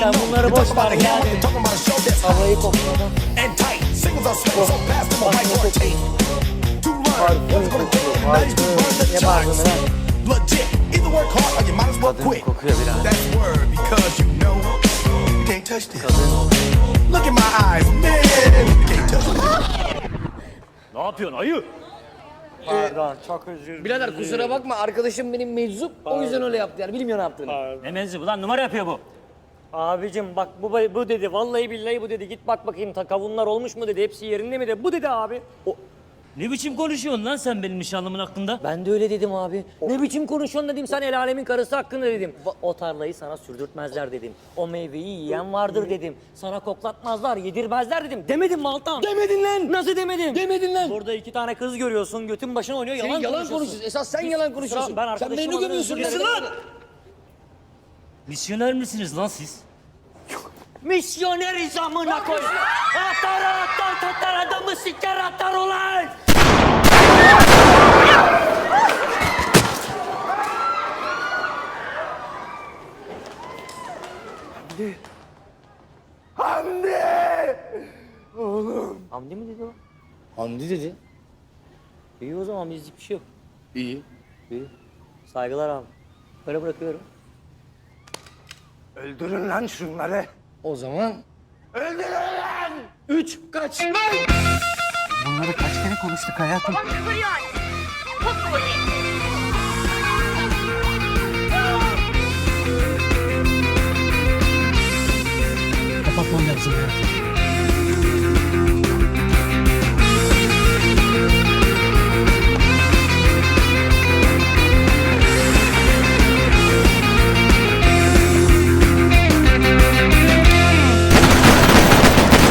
Sen bunları boş ver, hot Havayı kokladım. Legit. Either work hard or you might as well quit. That's word because you know you can't touch this. Look in my eyes, man. You can't touch this. Ne yapıyorsun ayı? Pardon çok özür dilerim. Birader kusura bakma arkadaşım benim meczup o yüzden öyle yaptı yani bilmiyor ne yaptığını. Ne menzibi lan numara yapıyor bu. Abicim bak bu, bu dedi vallahi billahi bu dedi git bak bakayım ta kavunlar olmuş mu dedi hepsi yerinde mi dedi bu dedi abi. O, Ne biçim konuşuyorsun lan sen benim nişanlımın hakkında? ben de öyle dedim abi. Ne biçim konuşuyorsun dedim sen el alemin karısı hakkında dedim. O tarlayı sana sürdürtmezler dedim. O meyveyi yiyen vardır dedim. Sana koklatmazlar yedirmezler dedim. Demedim mi Altan? Demedin lan. Nasıl demedim? Demedin lan. Burada iki tane kız görüyorsun götün başına oynuyor Sen yalan, yalan, konuşuyorsun. konuşuyorsun. Esas sen yalan konuşuyorsun. Ben sen arkadaşım beni gömüyorsun. dilerim. Misyoner misiniz lan siz? Misyoneriz amına koy. Atar atar tatar adamı siker atar ulan. Hamdi mi dedi o? Hamdi dedi. İyi o zaman bizlik bir şey yok. İyi. İyi. Saygılar abi. Böyle bırakıyorum. Öldürün lan şunları. O zaman Öldürün lan. üç kaç. Bunları kaç kere konuştuk hayatım? Tamam küfür yani. Bakayım.